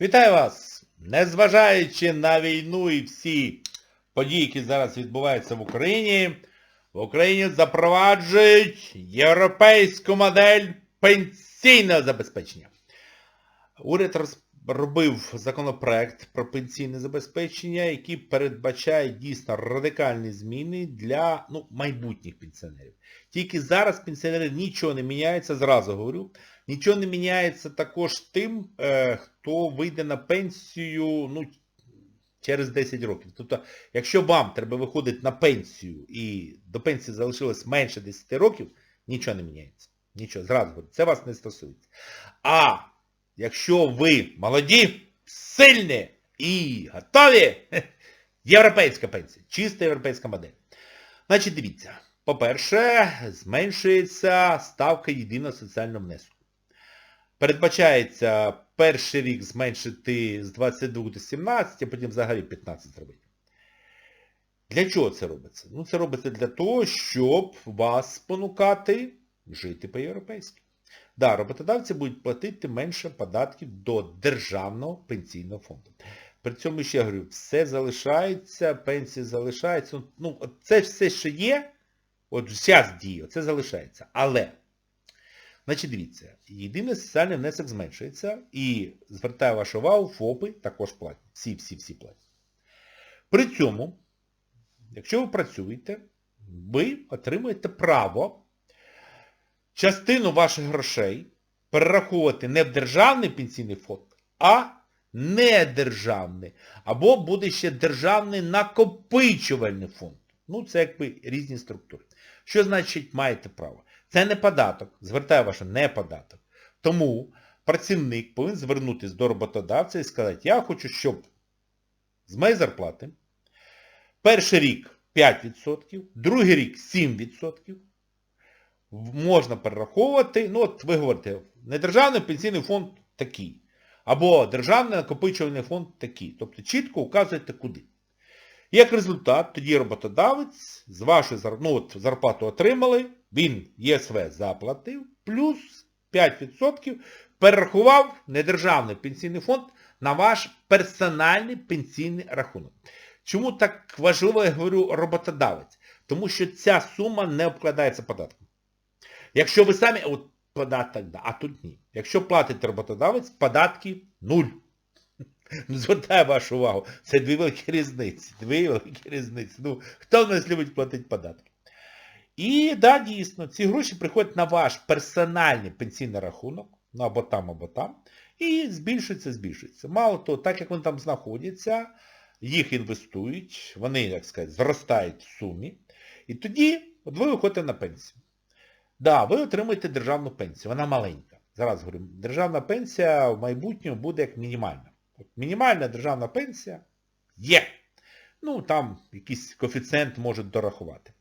Вітаю вас! Незважаючи на війну і всі події, які зараз відбуваються в Україні, в Україні запроваджують європейську модель пенсійного забезпечення. Уряд розробив законопроект про пенсійне забезпечення, який передбачає дійсно радикальні зміни для ну, майбутніх пенсіонерів. Тільки зараз пенсіонери нічого не міняється, зразу говорю. Нічого не міняється також тим, е, хто вийде на пенсію ну, через 10 років. Тобто, якщо вам треба виходити на пенсію і до пенсії залишилось менше 10 років, нічого не міняється. Нічого, зразу говорю, це вас не стосується. А якщо ви молоді, сильні і готові, європейська пенсія, чиста європейська модель. Значить, дивіться. По-перше, зменшується ставка єдиного соціального внеску. Передбачається перший рік зменшити з 22 до 17, а потім взагалі 15 зробити. Для чого це робиться? Ну, це робиться для того, щоб вас спонукати жити по-європейськи. Да, роботодавці будуть платити менше податків до Державного пенсійного фонду. При цьому ще говорю, все залишається, пенсії залишаються. Ну, це все, що є, от зараз діє, це залишається. Але, значить, дивіться, єдиний соціальний внесок зменшується і, звертаю вашу увагу, ФОПи також платять. Всі, всі, всі платять. При цьому, якщо ви працюєте, ви отримуєте право частину ваших грошей перераховувати не в державний пенсійний фонд, а недержавний. Або буде ще державний накопичувальний фонд. Ну, це якби різні структури. Що значить маєте право? Це не податок. Звертаю ваше, не податок. Тому працівник повинен звернутися до роботодавця і сказати, я хочу, щоб з моєї зарплати перший рік 5%, другий рік 7%, можна перераховувати, ну от ви говорите, недержавний пенсійний фонд такий, або державний накопичувальний фонд такий. Тобто чітко указуєте куди. Як результат, тоді роботодавець з вашої ну, от, зарплату отримали, він ЄСВ заплатив, плюс 5% перерахував недержавний пенсійний фонд на ваш персональний пенсійний рахунок. Чому так важливо, я говорю, роботодавець? Тому що ця сума не обкладається податком. Якщо ви самі, от податок, да, а тут ні. Якщо платить роботодавець, податки нуль. Ну, Звертаю вашу увагу, це дві великі різниці. Дві великі різниці. Ну, хто в нас любить платити податки? І, да, дійсно, ці гроші приходять на ваш персональний пенсійний рахунок, ну або там, або там, і збільшується, збільшується. Мало того, так як вони там знаходяться, їх інвестують, вони, як сказати, зростають в сумі. І тоді ви виходите на пенсію. Да, ви отримуєте державну пенсію, вона маленька. Зараз говорю, державна пенсія в майбутньому буде як мінімальна. Мінімальна державна пенсія є. Ну, там якийсь коефіцієнт можуть дорахувати.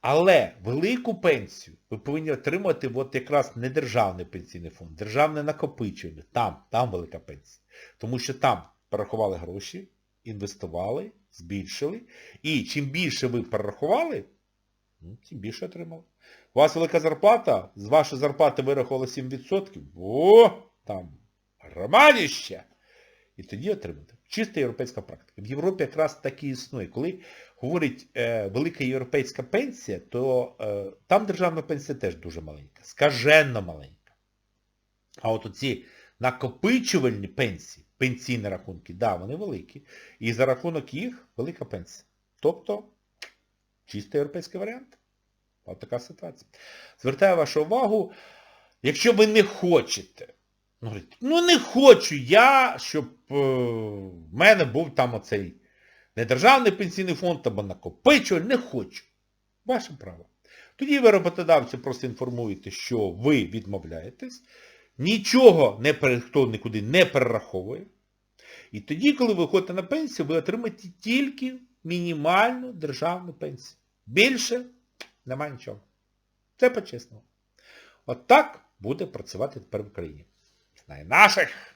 Але велику пенсію ви повинні отримати от якраз не державний пенсійний фонд, державне накопичення. Там, там велика пенсія. Тому що там порахували гроші, інвестували, збільшили. І чим більше ви перерахували, тим більше отримали. У вас велика зарплата, з вашої зарплати вирахували 7%. О, там громадіще! І тоді отримати. Чиста європейська практика. В Європі якраз так і існує. Коли говорить е, велика європейська пенсія, то е, там державна пенсія теж дуже маленька. Скаженно маленька. А от оці накопичувальні пенсії, пенсійні рахунки, да, вони великі. І за рахунок їх велика пенсія. Тобто, чисто європейський варіант. От така ситуація. Звертаю вашу увагу, якщо ви не хочете, ну, ну не хочу я, щоб е, в мене був там оцей недержавний пенсійний фонд або накопичувальний, не хочу. Ваше право. Тоді ви роботодавцю просто інформуєте, що ви відмовляєтесь, нічого не, хто нікуди не перераховує. І тоді, коли ви ходите на пенсію, ви отримаєте тільки мінімальну державну пенсію. Більше немає нічого. Це по-чесному. От так буде працювати тепер в Україні. Знає наших